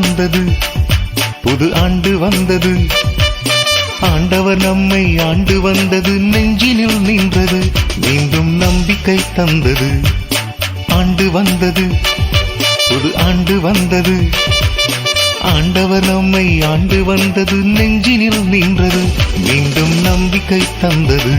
வந்தது. புது ஆண்டு வந்தது. ஆண்டவர் நம்மை ஆண்டு வந்தது. நெஞ்சினில் நின்றது. மீண்டும் நம்பிக்கை தந்தது. ஆண்டு வந்தது. புது ஆண்டு வந்தது. ஆண்டவர் நம்மை ஆண்டு வந்தது. நெஞ்சினில் நின்றது. மீண்டும் நம்பிக்கை தந்தது.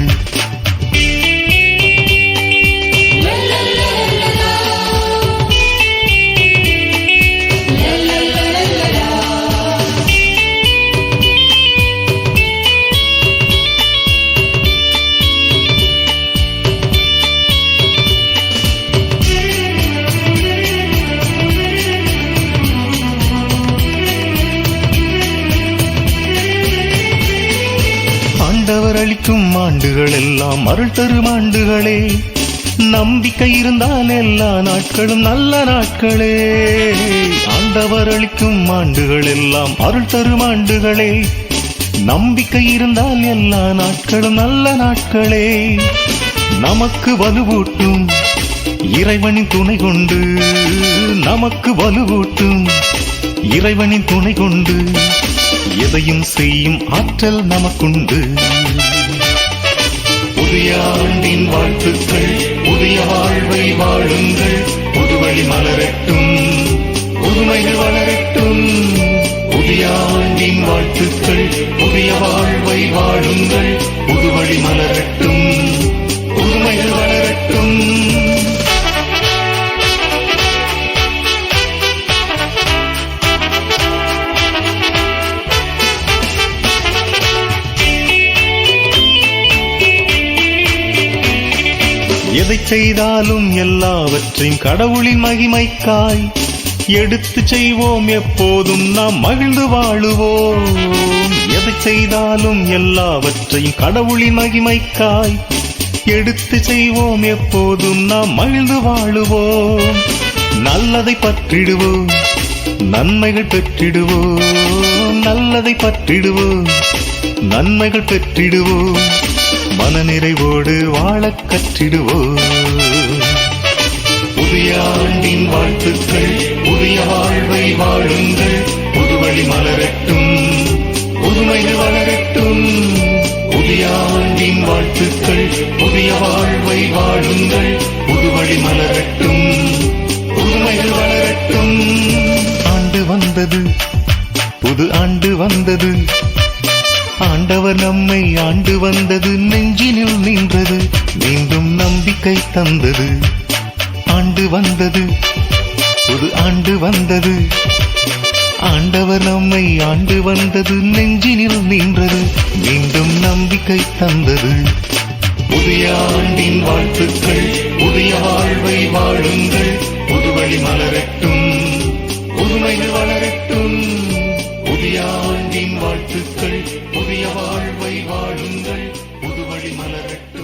ஆண்டவர் அளிக்கும் ஆண்டுகள் எல்லாம் அருள் தரும் ஆண்டுகளே. நம்பிக்கை இருந்தால் எல்லா நாட்களும் நல்ல நாட்களே. ஆண்டவர் அளிக்கும் ஆண்டுகள் எல்லாம் அருள் தரும் ஆண்டுகளே. நம்பிக்கை இருந்தால் எல்லா நாட்களும் நல்ல நாட்களே. நமக்கு வலுவூட்டும் இறைவனின் துணை கொண்டு. நமக்கு வலுவூட்டும் இறைவனின் துணை கொண்டு. எதையும் செய்யும் ஆற்றல் நமக்குண்டு. புதிய ஆண்டின் வாழ்த்துக்கள் புதிய வாழ்வை வாழுங்கள். புதுவழி மலரட்டும் புதுமைகள் வளரட்டும். புதிய ஆண்டின் வாழ்த்துக்கள் புதிய வாழ்வை வாழுங்கள். புதுவழி மலரட்டும். எதை செய்தாலும் எல்லாவற்றையும் கடவுளின் மகிமைக்காய் எடுத்து செய்வோம் எப்போதும் நாம் மகிழ்ந்து வாழுவோம். எதை செய்தாலும் எல்லாவற்றையும் கடவுளின் மகிமைக்காய் எடுத்து செய்வோம் எப்போதும் நாம் மகிழ்ந்து வாழுவோம். நல்லதை பற்றிடுவோம் நன்மைகள் பெற்றிடுவோம். நல்லதை பற்றிடுவோம் நன்மைகள் பெற்றிடுவோம். மனநிறைவோடு வாழக் கற்றிடுவோம். புதிய ஆண்டின் வாழ்த்துக்கள் புதிய வாழ்வை வாழுங்கள். புதுவழி மலரட்டும் புதுமைகள் வளரட்டும். புதிய ஆண்டின் வாழ்த்துக்கள் புதிய வாழ்வை வாழுங்கள். புதுவழி மலரட்டும் புதுமைகள் வளரட்டும். ஆண்டு வந்தது புது ஆண்டு வந்தது. ஆண்டவர் நம்மை ஆண்டு வந்தது நெஞ்சினில் நின்றது மீண்டும் நம்பிக்கை தந்தது. ஆண்டு வந்தது ஒரு ஆண்டு வந்தது. ஆண்டவர் நம்மை ஆண்டு வந்தது நெஞ்சினில் நின்றது மீண்டும் நம்பிக்கை தந்தது. புதிய ஆண்டின் வாழ்த்துக்கள் புதிய வாழ்வை வாழுங்கள். ஆண்டின் வாழுங்கள் புதுவழி மலரட்டும்.